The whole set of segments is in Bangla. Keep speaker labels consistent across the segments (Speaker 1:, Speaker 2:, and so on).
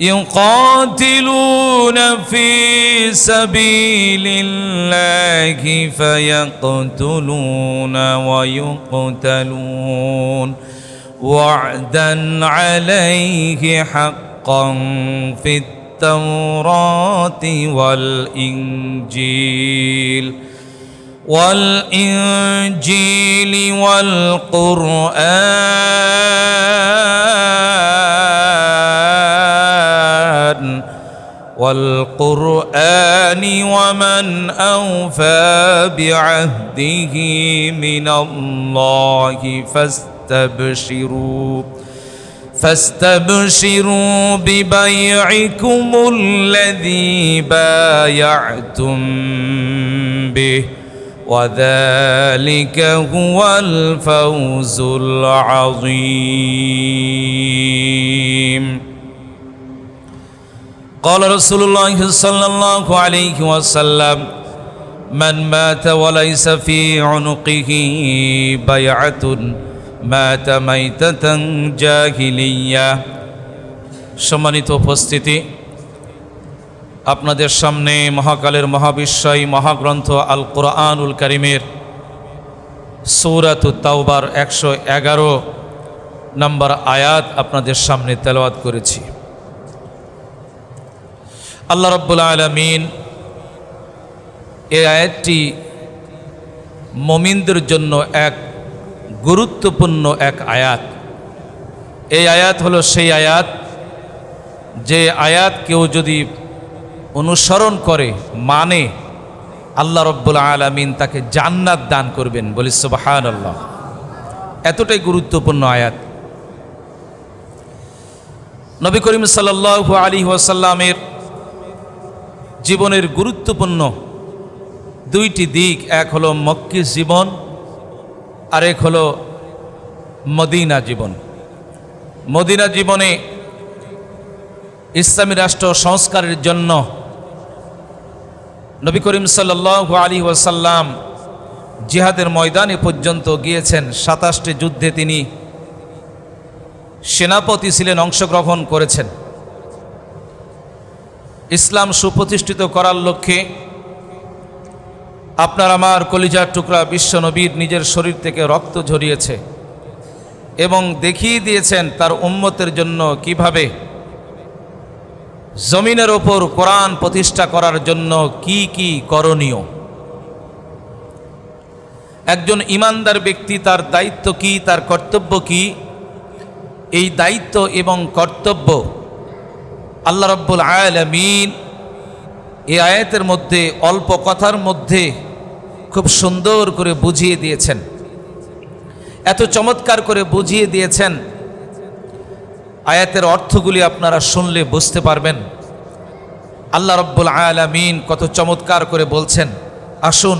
Speaker 1: يقاتلون في سبيل الله فيقتلون ويقتلون وعدا عليه حقا في التوراة والإنجيل والإنجيل والقرآن والقرآن ومن أوفى بعهده من الله فاستبشروا فاستبشروا ببيعكم الذي بايعتم به وذلك هو الفوز العظيم قال رسول الله صلى الله عليه وسلم من مات وليس في عنقه بيعة مات ميتة جاهلية সম্মানিত উপস্থিতি আপনাদের সামনে মহাকালের মহাবিশ্বয় মহাগ্রন্থ আল কোরআনুল করিমের সৌরাত তাওবার একশো এগারো নম্বর আয়াত আপনাদের সামনে তেলাওয়াত করেছি আল্লাহ রব্বুল আলমিন এই আয়াতটি মমিনদের জন্য এক গুরুত্বপূর্ণ এক আয়াত। এই আয়াত হলো সেই আয়াত যে আয়াত কেউ যদি অনুসরণ করে মানে আল্লাহ রব্বুল আলমিন তাকে জান্নাত দান করবেন বলি সুবাহান আল্লাহ এতটাই গুরুত্বপূর্ণ আয়াত। নবী করিম সাল্লাহ আলী ওয়াসাল্লামের জীবনের গুরুত্বপূর্ণ দুইটি দিক, এক হলো মক্কি জীবন আর এক হলো মদিনা জীবন। মদিনা জীবনে ইসলামী রাষ্ট্র সংস্কারের জন্য নবী করিম সাল্লাহ আলী ওয়াসাল্লাম জিহাদের ময়দানে পর্যন্ত গিয়েছেন। সাতাশটি যুদ্ধে তিনি সেনাপতি ছিলেন, অংশগ্রহণ করেছেন। ইসলাম সুপ্রতিষ্ঠিত করার লক্ষ্যে আপনার আমার কলিজার টুকরা বিশ্ব নবীর নিজের শরীর থেকে রক্ত ঝরিয়েছে এবং দেখিয়ে দিয়েছেন তার উম্মতের জন্য কীভাবে জমিনের ওপর কোরআন প্রতিষ্ঠা করার জন্য কি কি করণীয়। একজন ইমানদার ব্যক্তি তার দায়িত্ব কি, তার কর্তব্য কি? এই দায়িত্ব এবং কর্তব্য আল্লাহ রব্বুল আয়ালামিন এই আয়াতের মধ্যে, অল্প কথার মধ্যে খুব সুন্দর করে বুঝিয়ে দিয়েছেন। এত চমৎকার করে বুঝিয়ে দিয়েছেন। আয়াতের অর্থগুলি আপনারা শুনলে বুঝতে পারবেন। আল্লাহ রব্বুল আয়ালামিন কত চমৎকার করে বলছেন। আসুন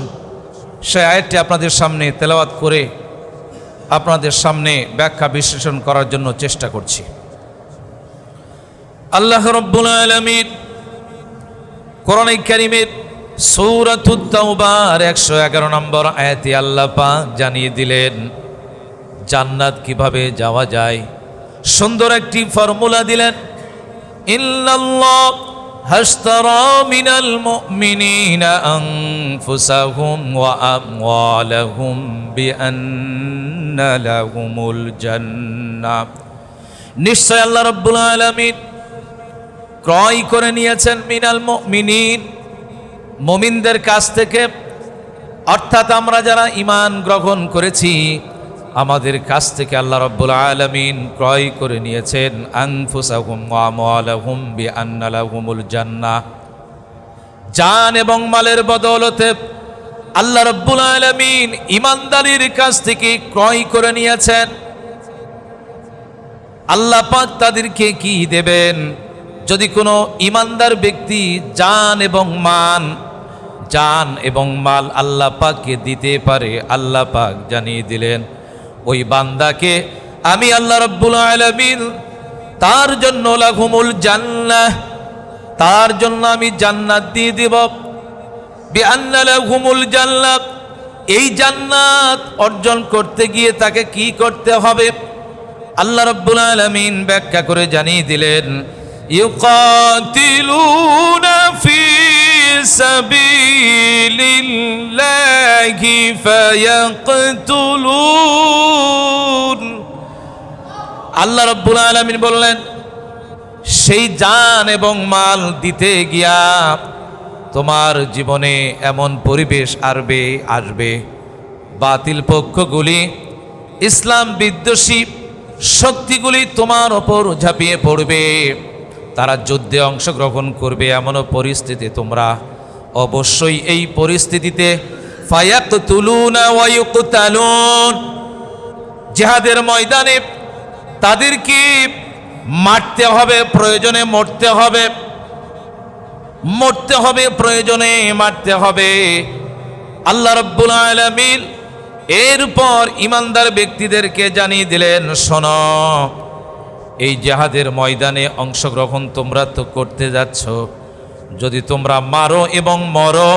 Speaker 1: সে আয়াতটি আপনাদের সামনে তেলাওয়াত করে আপনাদের সামনে ব্যাখ্যা বিশ্লেষণ করার জন্য চেষ্টা করছি। আল্লাহ রব্বুল আলমিন কোরআন কারিমের সৌরাতুদ্দাউবার একশো এগারো নম্বর আয়াতি আল্লাহ জানিয়ে দিলেন, জান্নাত কীভাবে যাওয়া যায়? সুন্দর একটি ফর্মুলা দিলেন মিনাল নিশ্চয় আল্লাহ রাব্বুল আলামিন ক্রয় করে নিয়েছেন মিনাল মুমিনিন। মমিনদের কাছ থেকে, অর্থাৎ আমরা যারা ঈমান গ্রহণ করেছি, আমাদের কাছ থেকে আল্লাহ রব্বুল আলমিন ক্রয় করে নিয়েছেন। আন্নালাহুমুল জান্নাহ জান এবং মালের বদৌলতে আল্লাহ রব্বুল আলমিন ইমানদারির কাছ থেকে ক্রয় করে নিয়েছেন। আল্লাহ পাক তাদেরকে কি দেবেন? যদি কোনো ইমানদার ব্যক্তি জান এবং মান, জান এবং মাল আল্লাহ পাককে দিতে পারে, আল্লাহ পাক জানিয়ে দিলেন, ওই বান্দাকে আমি আল্লাহ রব্বুল আলামিন তার জন্য লাঘুমুল জান্নাহ, তার জন্য আমি জান্নাত দিয়ে দেব। বিআন্না লাহুমুল জান্নাত, এই জান্নাত অর্জন করতে গিয়ে তাকে কি করতে হবে? আল্লাহ রাব্বুল আলামিন ব্যাখ্যা করে জানিয়ে দিলেন ইউকাতিলুনা ফি সাবিলিল্লাহি ফায়াকতুলুন আল্লাহ রাব্বুল আলামিন বললেন, সেই জান এবং মাল দিতে গিয়া তোমার জীবনে এমন পরিবেশ আসবে আসবে। বাতিল পক্ষগুলি, ইসলাম বিদ্বেষী শক্তিগুলি তোমার ওপর ঝাঁপিয়ে পড়বে। তারা যুদ্ধে অংশগ্রহণ করবে এমনও পরিস্থিতি তোমরা। অবশ্যই এই পরিস্থিতিতে জেহাদের ময়দানে তাদেরকে মারতে হবে, প্রয়োজনে মরতে হবে। মরতে হবে, প্রয়োজনে মারতে হবে। আল্লাহ রব্বুল আলামিন এরপর ইমানদার ব্যক্তিদেরকে জানিয়ে দিলেন, শোন। এই জেহাদের ময়দানে অংশগ্রহণ তোমরা তো করতে যাচ্ছ। যদি তোমরা মারো এবং মরো,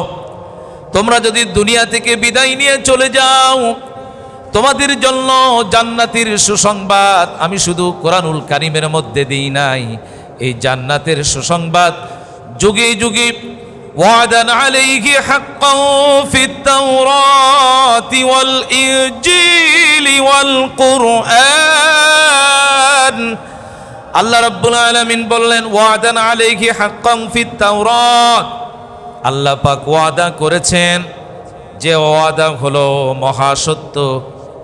Speaker 1: তোমরা যদি দুনিয়া থেকে বিদায় নিয়ে চলে যাও, তোমাদের জন্য জান্নাতের সুসংবাদ আমি শুধু কোরআনুল কারিমের মধ্যে দিই নাই। এই জান্নাতের সুসংবাদ যুগে যুগে ওয়াদান হাক্কাও আল্লাহ রাব্বুল আলামিন বললেন, ওয়াদান আলাইহি হাক্কান ফিত তাওরাত। আল্লাহ পাক ওয়াদা করেছেন যে ওয়াদা হলো মহাসত্য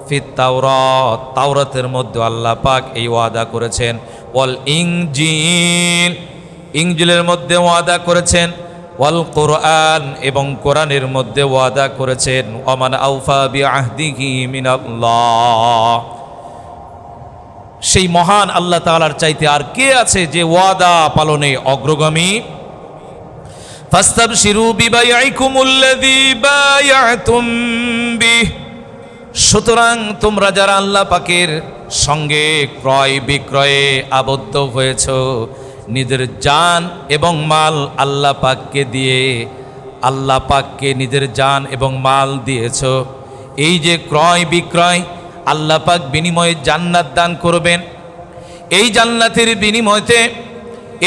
Speaker 1: ফিত তাওরাত। তাওরাতের মধ্যে আল্লাহ পাক এই ওয়াদা করেছেন, ওয়াল ইংজিল ইংজিলের মধ্যে ওয়াদা করেছেন, ওয়াল কোরআন। এবং কোরআনের মধ্যে ওয়াদা করেছেন ওমান আউফা বি আহদিহি মিনাল্লাহ। সেই মহান আল্লাহ তাআলার চাইতে আর কে আছে যে ওয়াদা পালনে অগ্রগামী? ফাস্তাবশিরু বিবাইআইকুমুল্লাযী বায়াতুম বিহ। সুতরাং তোমরা যারা আল্লাহ পাকের সঙ্গে ক্রয় বিক্রয়ে আবদ্ধ হয়েছ, নিজের জান এবং মাল আল্লাহ পাককে দিয়ে, আল্লাহ পাককে নিজের জান এবং মাল দিয়েছ। এই যে ক্রয় বিক্রয় আল্লাহ পাক বিনিময়ে জান্নাত দান করবেন। এই জান্নাতের বিনিময়তে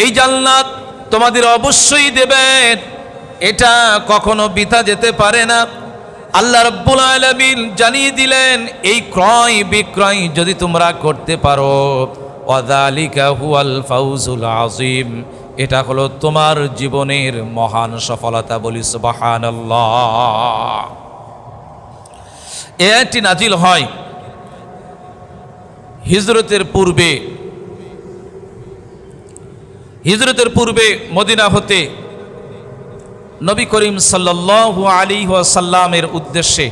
Speaker 1: এই জান্নাত তোমাদের অবশ্যই দেবেন। এটা কখনো বিতা যেতে পারে না। আল্লাহ রব্বুল আলমিন জানিয়ে দিলেন, এই ক্রয় বিক্রয় যদি তোমরা করতে পারো ওয়াদালিকা হুয়াল ফাউজুল আজিম এটা হলো তোমার জীবনের মহান সফলতা বলি সুবাহান এটি নাজিল হয় হিজরতের পূর্বে হিজরতের পূর্বে মদিনা হতে নবী করিম সাল্লাল্লাহু আলী সাল্লামের উদ্দেশ্যে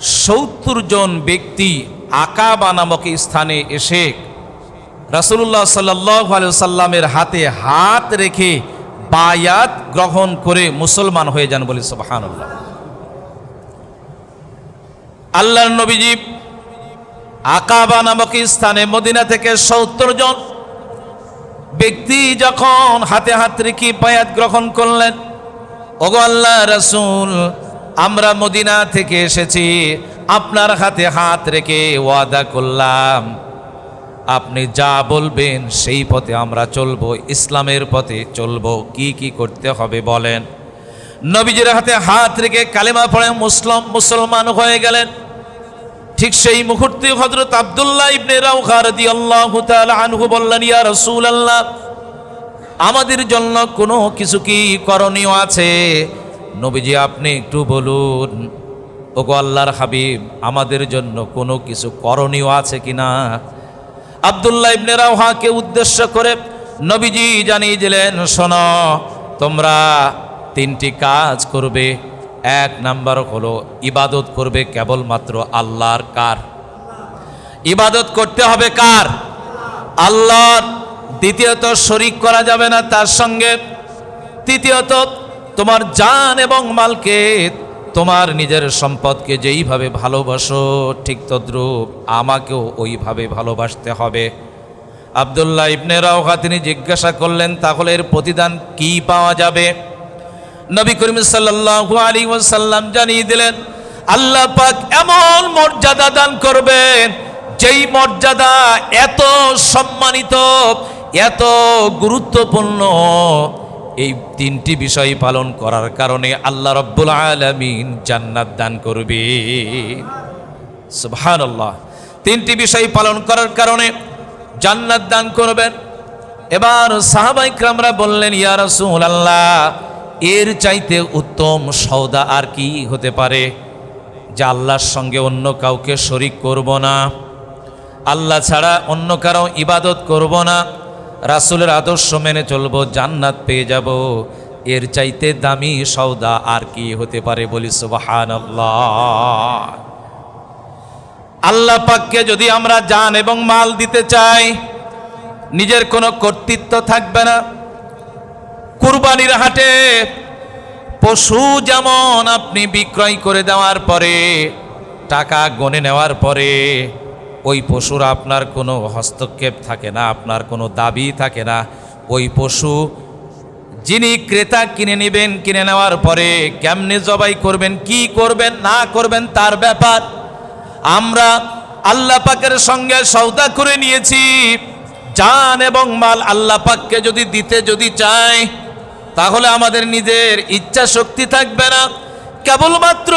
Speaker 1: সত্তর জন ব্যক্তি আকাবা নামক স্থানে এসে রাসুল্লাহ সাল্লাহ সাল্লামের হাতে হাত রেখে বায়াত গ্রহণ করে মুসলমান হয়ে যান বলে সুবাহানুল্লাহ। আল্লাহর নবীজি আকাবা নামক স্থানে মদিনা থেকে সত্তর জন ব্যক্তি যখন হাতে হাত রেখে বায়াত গ্রহণ করলেন, ওগো আল্লাহ রসুল, আমরা মদিনা থেকে এসেছি, আপনার হাতে হাত রেখে ওয়াদা করলাম। আপনি যা বলবেন সেই পথে আমরা চলবো, ইসলামের পথে চলবো, কি কি করতে হবে বলেন। নবীজির হাতে হাত রেখে কালেমা পড়ে মুসলম, মুসলমান হয়ে গেলেন। ঠিক সেই মুহূর্তে হজরত আবদুল্লাহ ইবনে রাউখা রাদিয়াল্লাহু তাআলা আনহু বললেন, ইয়া রাসূলুল্লাহ, আমাদের জন্য কোনো কিছু কি করণীয় আছে? নবীজি, আপনি একটু বলুন। ওগো আল্লাহর হাবিব, আমাদের জন্য কোনো কিছু করণীয় আছে কিনা আবদুল্লাহ ইবনে রাওহাকে উদ্দেশ্য করে নবীজি জানিয়ে দিলেন, শোনো, তোমরা তিনটি কাজ করবে। এক নাম্বার হলো, ইবাদত করবে কেবলমাত্র আল্লাহর কার? ইবাদত করতে হবে কার? আল্লাহর। দ্বিতীয়ত, শরিক করা যাবে না তার সঙ্গে। তৃতীয়ত, তোমার জান এবং মালকে, তোমার নিজের সম্পদকে যেইভাবে ভালোবাসো, ঠিক তদ্রূপ আমাকেও ওইভাবে ভালোবাসতে হবে। আবদুল্লাহ ইবনে রাওহা তিনি জিজ্ঞাসা করলেন, তাহলে এর প্রতিদান কি পাওয়া যাবে? নবী করিম সাল্লাল্লাহু আলাইহি ওয়াসাল্লাম জানিয়ে দিলেন, আল্লাহ পাক এমন মর্যাদা দান করবেন, যেই মর্যাদা এত সম্মানিত, এত গুরুত্বপূর্ণ। এই তিনটি বিষয় পালন করার কারণে আল্লাহ রব্বুল আলামিন জান্নাত দান করবে। সুবহানাল্লাহ। তিনটি বিষয় পালন করার কারণে জান্নাত দান করবেন। এবার সাহাবাই ক্রামরা বললেন, ইয়া রাসূলুল্লাহ এর চাইতে উত্তম সওদা আর কি হতে পারে? যে আল্লাহর সঙ্গে অন্য কাউকে শরিক করব না। আল্লাহ ছাড়া অন্য কারও ইবাদত করব না। রাসুলের আদর্শ মেনে চলবো, জান্নাত পেয়ে যাব। এর চাইতে দামি সওদা আর কি হতে পারে বলি সুবহানাল্লাহ। আল্লাহ পাককে যদি আমরা জান এবং মাল দিতে চাই, নিজের কোনো কর্তৃত্ব থাকবে না। কুরবানির হাটে পশু যেমন আপনি বিক্রয় করে দেওয়ার পরে, টাকা গনে নেওয়ার পরে, ওই পশুর আপনার কোনো হস্তক্ষেপ থাকে না, আপনার কোনো দাবি থাকে না। ওই পশু যিনি ক্রেতা কিনে নেবেন, কিনে নেওয়ার পরে কেমনে জবাই করবেন, কি করবেন, না করবেন, তার ব্যাপার। আমরা আল্লাহ পাকের সঙ্গে সৌদা করে নিয়েছি। জান এবং মাল আল্লাহ পাককে যদি দিতে যদি চাই তাহলে আমাদের নিজের ইচ্ছা শক্তি থাকবে না। কেবলমাত্র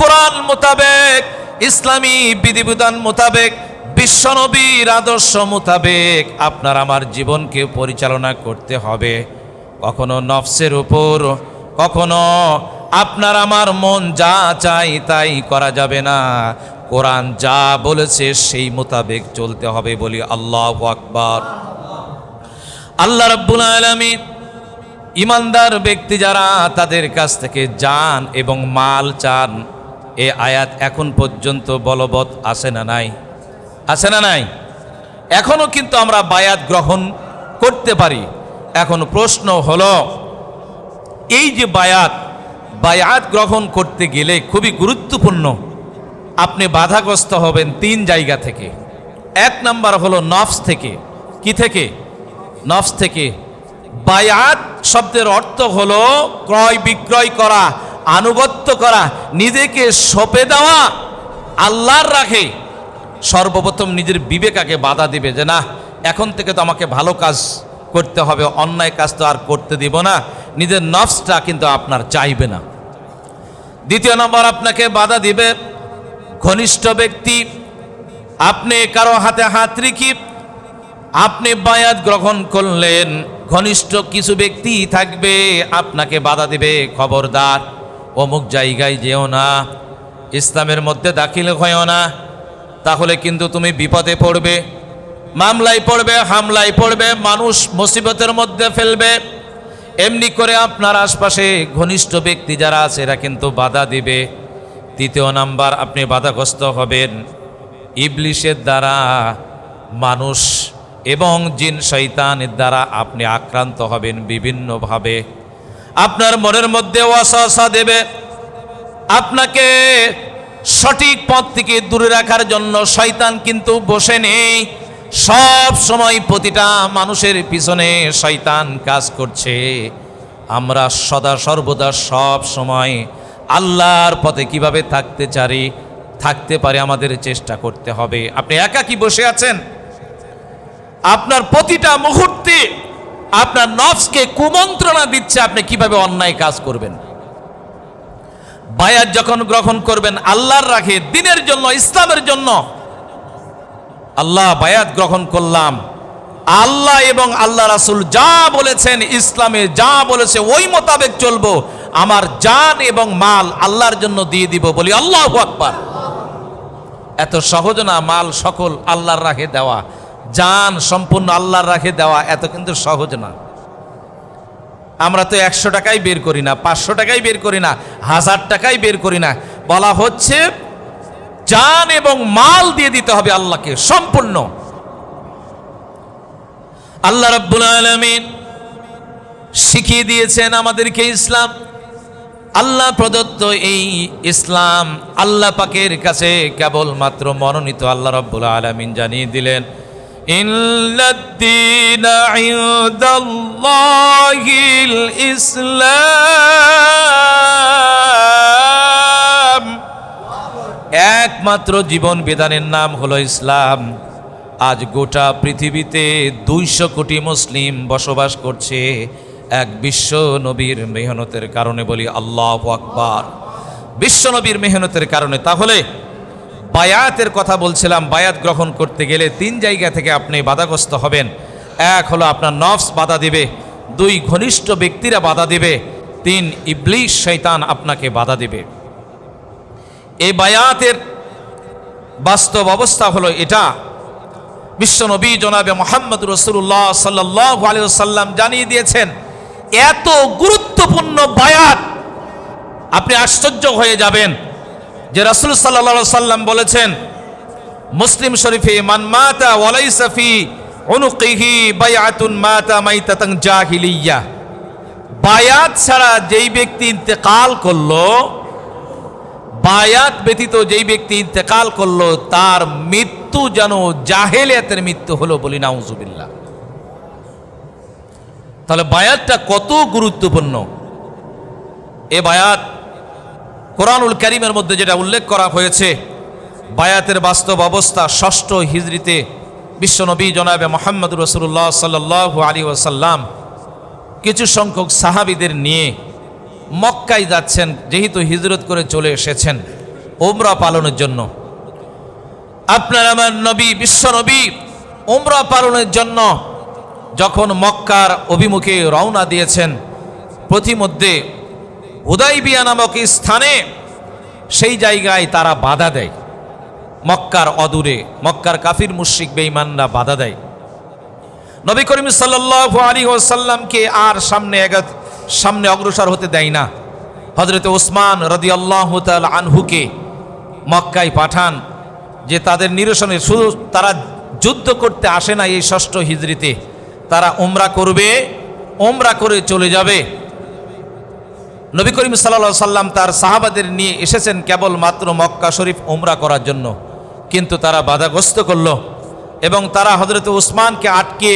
Speaker 1: কোরআন মোতাবেক, ইসলামী বিধিবিধান মোতাবেক, বিশ্বনবীর আদর্শ মোতাবেক আপনার আমার জীবনকে পরিচালনা করতে হবে। কখনো নফসের উপর, কখনো আপনার আমার মন যা চাই তাই করা যাবে না। কোরআন যা বলেছে সেই মোতাবেক চলতে হবে বলি আল্লাহ আকবার। আল্লাহ রব্বুল আলমিন ইমানদার ব্যক্তি যারা তাদের কাছ থেকে যান এবং মাল চান, এ আয়াত এখন পর্যন্ত বলবৎ আসে না নাই? আসে না নাই? এখনও কিন্তু আমরা বায়াত গ্রহণ করতে পারি। এখন প্রশ্ন হলো, এই যে বায়াত বায়াত গ্রহণ করতে গেলে খুবই গুরুত্বপূর্ণ। আপনি বাধাগ্রস্ত হবেন তিন জায়গা থেকে। এক নাম্বার হলো নফস থেকে। কি থেকে? নফস থেকে। বায়াত শব্দের অর্থ হলো ক্রয়, বিক্রয় করা, আনুগত্য করা, নিজেকে সপে দেওয়া, আল্লাহর রাখে। সর্বপ্রথম নিজের বিবেকাকে বাধা দিবে যে না এখন থেকে তো আমাকে ভালো কাজ করতে হবে, অন্যায় কাজ তো আর করতে দিব না। নিজের নফসটা কিন্তু আপনার চাইবে না। দ্বিতীয় নম্বর, আপনাকে বাধা দিবে ঘনিষ্ঠ ব্যক্তি। আপনি কারও হাতে হাত রেখি আপনি বায়াত গ্রহণ করলেন, ঘনিষ্ঠ কিছু ব্যক্তি থাকবে, আপনাকে বাধা দিবে, খবরদার। অমুক জায়গায় যেও না, ইসলামের মধ্যে দাখিল হয়েও না, তাহলে কিন্তু তুমি বিপদে পড়বে, মামলায় পড়বে, হামলায় পড়বে, মানুষ মুসিবতের মধ্যে ফেলবে। এমনি করে আপনার আশপাশে ঘনিষ্ঠ ব্যক্তি যারা আছে, এরা কিন্তু বাধা দিবে। তৃতীয় নাম্বার, আপনি বাধাগ্রস্ত হবেন। ইবলিশের দ্বারা মানুষ এবং জিন শৈতানের দ্বারা আপনি আক্রান্ত হবেন বিভিন্নভাবে। আপনার মনের মধ্যে ওয়াসা দেবে। আপনাকে সঠিক পথ থেকে দূরে রাখার জন্য শয়তান কিন্তু বসে নেই। সব সময় প্রতিটা মানুষের পিছনে শয়তান কাজ করছে। আমরা সদা সর্বদা সব সময় আল্লাহর পথে কীভাবে থাকতে চারি, থাকতে পারে আমাদের চেষ্টা করতে হবে। আপনি একা কি বসে আছেন? আপনার প্রতিটা মুহূর্তে আপনার নফসকে কুমন্ত্রণা দিচ্ছে আপনি কীভাবে অন্যায় কাজ করবেন। বায়াত যখন গ্রহণ করবেন, আল্লাহর রাখে, দিনের জন্য, ইসলামের জন্য। আল্লাহ বায়াত গ্রহণ করলাম। আল্লাহ এবং আল্লাহ রাসুল যা বলেছেন, ইসলামে যা বলেছে, ওই মোতাবেক চলবো। আমার জান এবং মাল আল্লাহর জন্য দিয়ে দিব, বলি আল্লাহ আকবার। এত সহজ না, মাল সকল আল্লাহর রাখে দেওয়া। জান সম্পূর্ণ আল্লাহর রাখে দেওয়া এত কিন্তু সহজ না। আমরা তো একশো টাকাই বের করি না, পাঁচশো টাকাই বের করি না, হাজার টাকাই বের করি না। বলা হচ্ছে জান এবং মাল দিয়ে দিতে হবে আল্লাহকে সম্পূর্ণ। আল্লাহ রাব্বুল আলমিন শিখিয়ে দিয়েছেন আমাদেরকে ইসলাম। আল্লাহ প্রদত্ত এই ইসলাম আল্লাহ পাকের কাছে কেবলমাত্র মনোনীত আল্লাহ রাব্বুল আলামিন জানিয়ে দিলেন। ইসলাম একমাত্র জীবন বিধানের নাম হলো ইসলাম। আজ গোটা পৃথিবীতে দুইশো কোটি মুসলিম বসবাস করছে। এক বিশ্ব নবীর মেহনতের কারণে বলি আল্লাহ আকবার। বিশ্ব নবীর মেহনতের কারণে। তাহলে বায়াতের কথা বলছিলাম, বায়াত গ্রহণ করতে গেলে তিন জায়গা থেকে আপনি বাধাগ্রস্ত হবেন। এক হলো আপনার নফস বাধা দিবে, দুই ঘনিষ্ঠ ব্যক্তিরা বাধা দিবে, তিন ইবলিশ শৈতান আপনাকে বাধা দিবে। এই বায়াতের বাস্তব অবস্থা হলো এটা। বিশ্বনবী জনাবে মোহাম্মদ রসুল্লাহ সাল্লাহ আলিয়াল্লাম জানিয়ে দিয়েছেন, এত গুরুত্বপূর্ণ বায়াত, আপনি আশ্চর্য হয়ে যাবেন। যে রাসুল সাল্লা সাল্লাম বলেছেন, মুসলিম শরীফে, মান মাতা ওয়ালাইসাফি অনুকিহি বায়াতুন মাতা মাইতাতাং জাহিলিয়া। বায়াত ছাড়া যেই ব্যক্তি ইন্তেকাল করল, বায়াত ব্যতীত যেই ব্যক্তি ইন্তেকাল করল, তার মৃত্যু যেন জাহেলিয়াতের মৃত্যু হলো বলি নাউজুবিল্লাহ। তাহলে বায়াতটা কত গুরুত্বপূর্ণ? এ বায়াত কোরআনুল করিমের মধ্যে যেটা উল্লেখ করা হয়েছে, বায়াতের বাস্তব অবস্থা ষষ্ঠ হিজড়িতে বিশ্বনবী জনাবে মোহাম্মদ রসুল্লাহ সাল্লাহ আলী ওসাল্লাম কিছু সংখ্যক সাহাবিদের নিয়ে মক্কায় যাচ্ছেন, যেহেতু হিজরত করে চলে এসেছেন ওমরা পালনের জন্য। আপনার আমার নবী বিশ্ব নবী ওমরা পালনের জন্য যখন মক্কার অভিমুখে রওনা দিয়েছেন, প্রতিমধ্যে উদয়বিয়া নামক স্থানে সেই জায়গায় তারা বাধা দেয়। মক্কার অদূরে, মক্কার কাফির, মুশ্রিক, বেঈমানরা বাধা দেয়। নবী করিম সাল্লাহ আলী ওসাল্লামকে আর সামনে সামনে অগ্রসর হতে দেয় না। হজরত ওসমান রদি আল্লাহ আনহুকে মক্কায় পাঠান, যে তাদের নিরসনে শুধু তারা যুদ্ধ করতে আসে না এই ষষ্ঠ হিজড়িতে, তারা ওমরা করবে ওমরা করে চলে যাবে। নবী করিম সাল্লা সাল্লাম তার সাহাবাদের নিয়ে এসেছেন কেবল মাত্র মক্কা শরীফ উমরা করার জন্য। কিন্তু তারা বাধাগ্রস্ত করল এবং তারা হজরত উসমানকে আটকে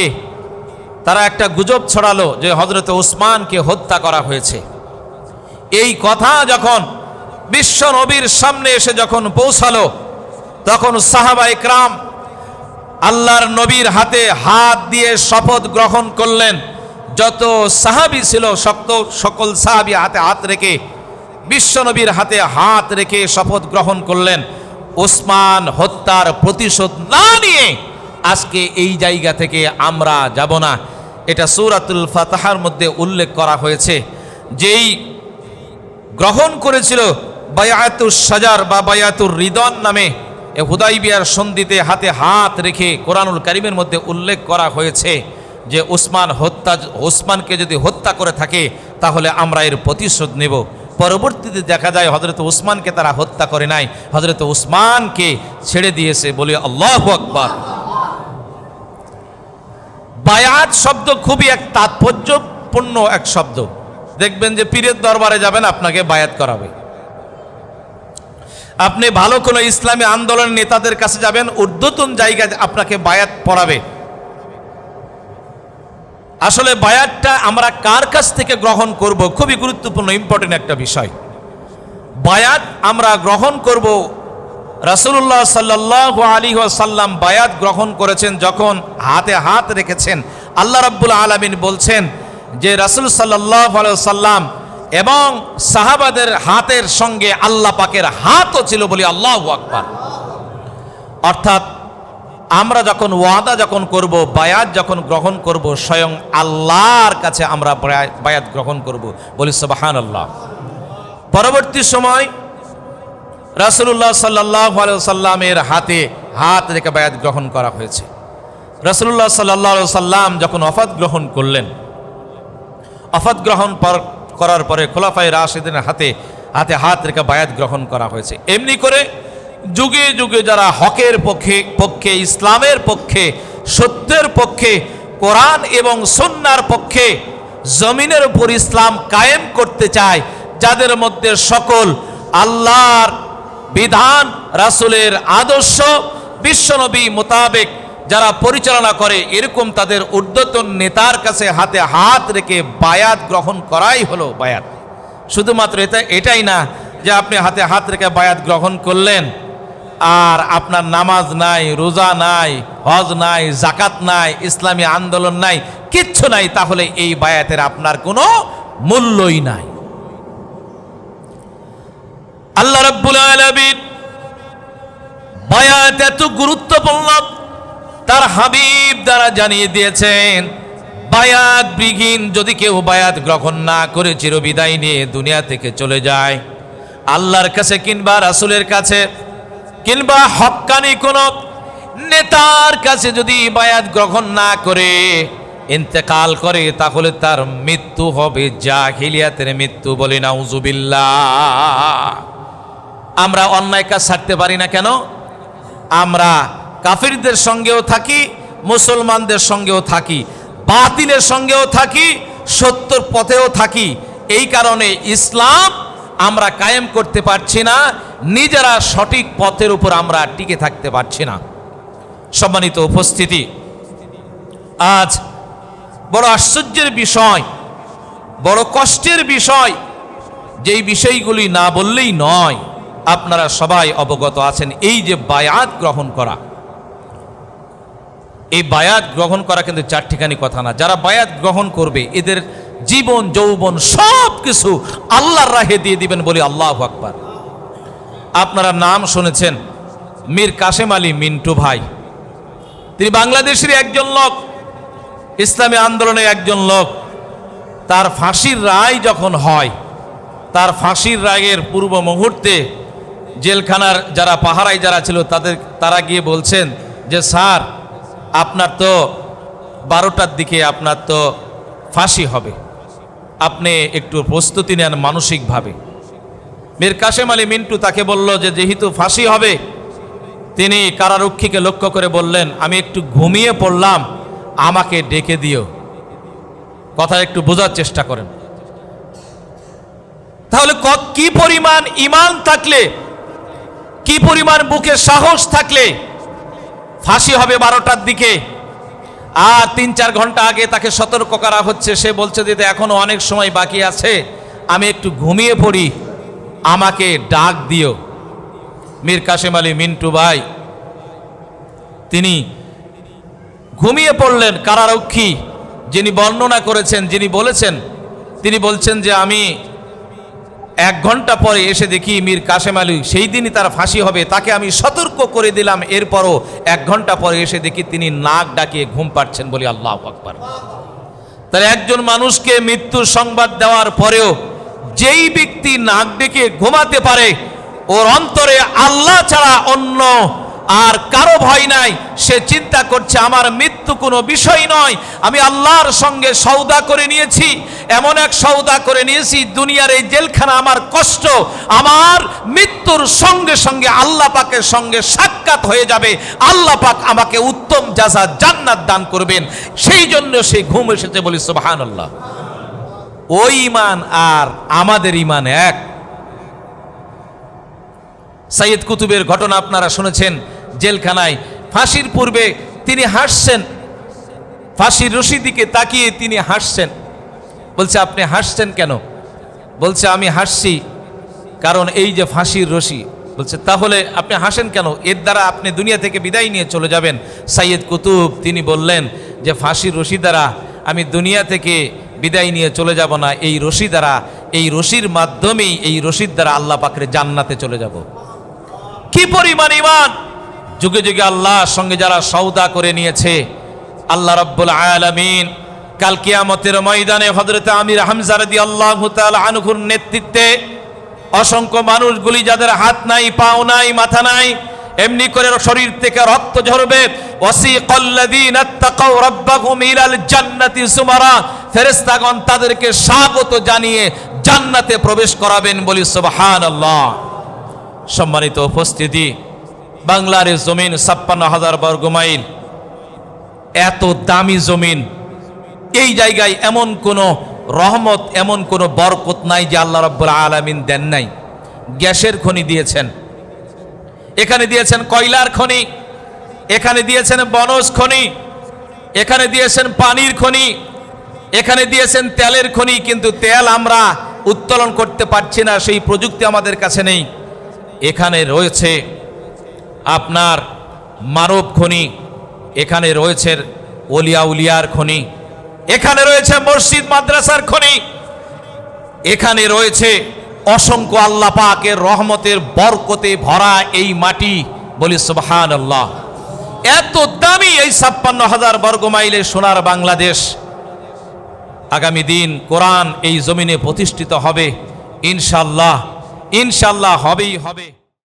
Speaker 1: তারা একটা গুজব ছড়ালো যে হজরত উসমানকে হত্যা করা হয়েছে। এই কথা যখন বিশ্ব নবীর সামনে এসে যখন পৌঁছালো, তখন সাহাবা ইকরাম আল্লাহর নবীর হাতে হাত দিয়ে শপথ গ্রহণ করলেন। যত সাহাবি ছিল, শক্ত সকল সাহাবি হাতে হাত রেখে বিশ্ব নবীর হাতে হাত রেখে শপথ গ্রহণ করলেন। ওসমান হত্যার প্রতিশোধ না নিয়ে আজকে এই জায়গা থেকে আমরা যাব না। এটা সৌরাতুল ফাতাহার মধ্যে উল্লেখ করা হয়েছে। যেই গ্রহণ করেছিল বায়াতুর সাজার বা বায়াতুর হৃদন নামে হুদাইবিয়ার সন্ধিতে হাতে হাত রেখে কোরআনুল করিমের মধ্যে উল্লেখ করা হয়েছে। যে ওসমান হত্যা ওসমানকে যদি হত্যা করে থাকে, তাহলে আমরা এর প্রতিশোধ নেব। পরবর্তীতে দেখা যায় হজরত উসমানকে তারা হত্যা করে নাই। হজরত উসমানকে ছেড়ে দিয়েছে বলে আল্লাহ আকবর। বায়াত শব্দ খুবই এক তাৎপর্যপূর্ণ এক শব্দ। দেখবেন যে পীরের দরবারে যাবেন, আপনাকে বায়াত করাবে। আপনি ভালো কোনো ইসলামী আন্দোলন নেতাদের কাছে যাবেন, ঊর্ধ্বতন জায়গায় আপনাকে বায়াত পড়াবে। আসলে বায়াতটা আমরা কার কাছ থেকে গ্রহণ করব? খুবই গুরুত্বপূর্ণ ইম্পর্টেন্ট একটা বিষয়। বায়াত আমরা গ্রহণ করব রাসুল্লাহ সাল্লাহ আলী সাল্লাম বায়াত গ্রহণ করেছেন যখন হাতে হাত রেখেছেন। আল্লাহ রাব্বুল আলমিন বলছেন যে, রাসুল সাল্লাহ সাল্লাম এবং সাহাবাদের হাতের সঙ্গে আল্লাহ পাকের হাতও ছিল বলি আল্লাহ আকবার। অর্থাৎ আমরা যখন ওয়াদা যখন করব, বায়াত যখন গ্রহণ করব, স্বয়ং আল্লাহর কাছে আমরা বায়াত গ্রহণ করব। বলি সবাহান আল্লাহ পরবর্তী সময় রাসুল্লাহ সাল্লাহ সাল্লামের হাতে হাত রেখে বায়াত গ্রহণ করা হয়েছে। রাসুল্লাহ সাল্লাহ সাল্লাম যখন অফাত গ্রহণ করলেন, অফাত গ্রহণ করার পরে খোলাফাই রাশেদিনের হাতে হাতে হাত রেখে বায়াত গ্রহণ করা হয়েছে। এমনি করে যুগে যুগে যারা হকের পক্ষে পক্ষে, ইসলামের পক্ষে, সত্যের পক্ষে, কোরআন এবং সন্ন্যার পক্ষে জমিনের উপর ইসলাম কায়েম করতে চায়, যাদের মধ্যে সকল আল্লাহর বিধান, রাসূলের আদর্শ, বিশ্বনবী মোতাবেক যারা পরিচালনা করে, এরকম তাদের ঊর্ধ্বতন নেতার কাছে হাতে হাত রেখে বায়াত গ্রহণ করাই হলো বায়াত। শুধুমাত্র এটা, এটাই না যে আপনি হাতে হাত রেখে বায়াত গ্রহণ করলেন। আর আপনার নামাজ নাই, রোজা নাই, হজ নাই জাকাত নাই, ইসলামী আন্দোলন নাই, কিচ্ছু নাই, তাহলে এই বায়াতের আপনার কোনো মূল্যই নাই। আল্লাহ রাব্বুল আলামিন বায়াত এত গুরুত্বপূর্ণ, তার হাবিব দ্বারা জানিয়ে দিয়েছেন, বায়াত বিঘিন যদি কেউ বায়াত গ্রহণ না করে চিরবিদায় নিয়ে দুনিয়া থেকে চলে যায়, আল্লাহর কাছে কিংবা রাসূলের কাছে কিংবা হক্কানি কোন নেতার কাছে যদি বায়াত গ্রহণ না করে, ইন্তেকাল করে, তাহলে তার মৃত্যু হবে জাহিলিয়াতের মৃত্যু বলে নাউজুবিল্লাহ। আমরা অন্যায় কাজ ছাড়তে পারি না কেন? আমরা কাফিরদের সঙ্গেও থাকি, মুসলমানদের সঙ্গেও থাকি, বাতিলের সঙ্গেও থাকি, সত্যর পথেও থাকি। এই কারণে ইসলাম আমরা কায়েম করতে পারছি না, নিজেরা সঠিক পথের উপর আমরা টিকে থাকতে পারছি না। সম্মানিত উপস্থিতি, আজ বড় আশ্চর্যের বিষয়, বড় কষ্টের বিষয়, যেই বিষয়গুলি না বললেই নয়, আপনারা সবাই অবগত আছেন, এই যে বায়াত গ্রহণ করা। এই বায়াত গ্রহণ করা কিন্তু চারটিখানি কথা না, যারা বায়াত গ্রহণ করবে, এদের জীবন, যৌবন সব কিছু আল্লাহর রাহে দিয়ে দিবেন বলে আল্লাহ আকবার। আপনারা নাম শুনেছেন, মীর কাশেম আলী মিন্টু ভাই। তিনি বাংলাদেশের একজন লোক, ইসলামী আন্দোলনে একজন লোক। তার ফাঁসির রায় যখন হয়, তার ফাঁসির রায়ের পূর্ব মুহূর্তে জেলখানার যারা পাহারায় যারা ছিল, তাদের, তারা গিয়ে বলছেন যে, স্যার, আপনার তো বারোটার দিকে আপনার তো ফাঁসি হবে। আপনি একটু প্রস্তুতি নেন মানসিকভাবে। মীর কাশেম আলী মিন্টু তাকে বলল যে, যেহেতু ফাঁসি হবে, তিনি কারারক্ষীকে লক্ষ্য করে বললেন, আমি একটু ঘুমিয়ে পড়লাম, আমাকে ডেকে দিও। কথা একটু বোঝার চেষ্টা করেন। তাহলে কি পরিমাণ ইমান থাকলে, কি পরিমাণ বুকে সাহস থাকলে ফাঁসি হবে বারোটার দিকে? আর তিন চার ঘণ্টা আগে তাকে সতর্ক করা হচ্ছে। সে বলছে যে এখনও অনেক সময় বাকি আছে। আমি একটু ঘুমিয়ে পড়ি। আমাকে ডাক দিও। মীর কাশেম আলী মিন্টু ভাই, তিনি ঘুমিয়ে পড়লেন। কারারক্ষী যিনি বর্ণনা করেছেন, যিনি বলেছেন, তিনি বলছেন যে, আমি এক ঘণ্টা পরে এসে দেখি মীর কাশেম আলী সেই দিনই তার ফাঁসি হবে, তাকে আমি সতর্ক করে দিলাম। এরপরও এক ঘণ্টা পরে এসে দেখি তিনি নাক ডাকিয়ে ঘুম পাচ্ছেন বলে আল্লাহ আকবর। তাহলে একজন মানুষকে মৃত্যুর সংবাদ দেওয়ার পরেও যেই ব্যক্তি নাক ডেকে ঘুমাতে পারে, ওর অন্তরে আল্লাহ ছাড়া অন্য আর কারও ভয় নাই, সে চিন্তা করছে, আমার মৃত্যু কোনো বিষয় নয়, আমি আল্লাহর সঙ্গে সৌদা করে নিয়েছি, এমন এক সৌদা করে নিয়েছি, দুনিয়ার এই জেলখানা আমার কষ্ট, আমার মৃত্যুর সঙ্গে সঙ্গে আল্লাহ পাকের সঙ্গে সাক্ষাৎ হয়ে যাবে, আল্লাহ পাক আমাকে উত্তম জাজা জান্নাত দান করবেন। সেই জন্য সে ঘুম এসেছে বলি সুবহান আল্লাহ ওই ইমান আর আমাদের ইমান এক। সাইয়েদ কুতুবের ঘটনা আপনারা শুনেছেন জেলখানায়। ফাঁসির পূর্বে তিনি হাসছেন। ফাঁসির রশি দিকে তাকিয়ে তিনি হাসছেন। বলছে, আপনি হাসছেন কেন? বলছে, আমি হাসছি কারণ এই যে ফাঁসির রশি। বলছে, তাহলে আপনি হাসেন কেন? এর দ্বারা আপনি দুনিয়া থেকে বিদায় নিয়ে চলে যাবেন। সাইয়েদ কুতুব, তিনি বললেন যে, ফাঁসির রশি দ্বারা আমি দুনিয়া থেকে বিদায় নিয়ে চলে যাব না। এই রশি দ্বারা, এই রশির মাধ্যমেই এই রশির দ্বারা আল্লাহ পাখরে জান্নাতে চলে যাব। কি পরিমাণ ইমান যুগে যুগে আল্লাহর সঙ্গে যারা সৌদা করে নিয়েছে, আল্লাহ রব্বুল আলামিন কাল কিয়ামতের ময়দানে হজরতে আমির হামজা রাদি আল্লাহ আনুকুর নেতৃত্বে অসংখ্য মানুষগুলি যাদের হাত নাই, পাও নাই, মাথা নাই, এমনি করে শরীর থেকে রক্ত ঝরবে। তাদেরকে স্বাগত জানিয়ে জান্নাতে প্রবেশ করাবেন বলি সুবহানাল্লাহ। সম্মানিত উপস্থিতি, বাংলার জমিন ছাপ্পান্ন হাজার বর্গ মাইল। এত দামি জমিন। এই জায়গায় এমন কোনো রহমত, এমন কোনো বরকত নাই যে আল্লাহ রব্বুল আলমিন দেন নাই। গ্যাসের খনি দিয়েছেন। এখানে দিয়েছেন কয়লার খনি। এখানে দিয়েছেন বনজ খনি। এখানে দিয়েছেন পানির খনি। এখানে দিয়েছেন তেলের খনি, কিন্তু তেল আমরা উত্তোলন করতে পারছি না, সেই প্রযুক্তি আমাদের কাছে নেই। এখানে রয়েছে আপনার মানব খনি, এখানে রয়েছে ওলিয়া উলিয়ার খনি, এখানে রয়েছে মসজিদ, মাদ্রাসার খনি, এখানে রয়েছে অসংখ্য আল্লাহ পাকের রহমতের বরকতে ভরা এই মাটি। বলি সুবহান আল্লাহ এত দামি এই ছাপ্পান্ন হাজার বর্গ মাইলের সোনার বাংলাদেশ। আগামী দিন কোরআন এই জমিনে প্রতিষ্ঠিত হবে ইনশাল্লাহ ইনশাল্লাহ হবেই হবে।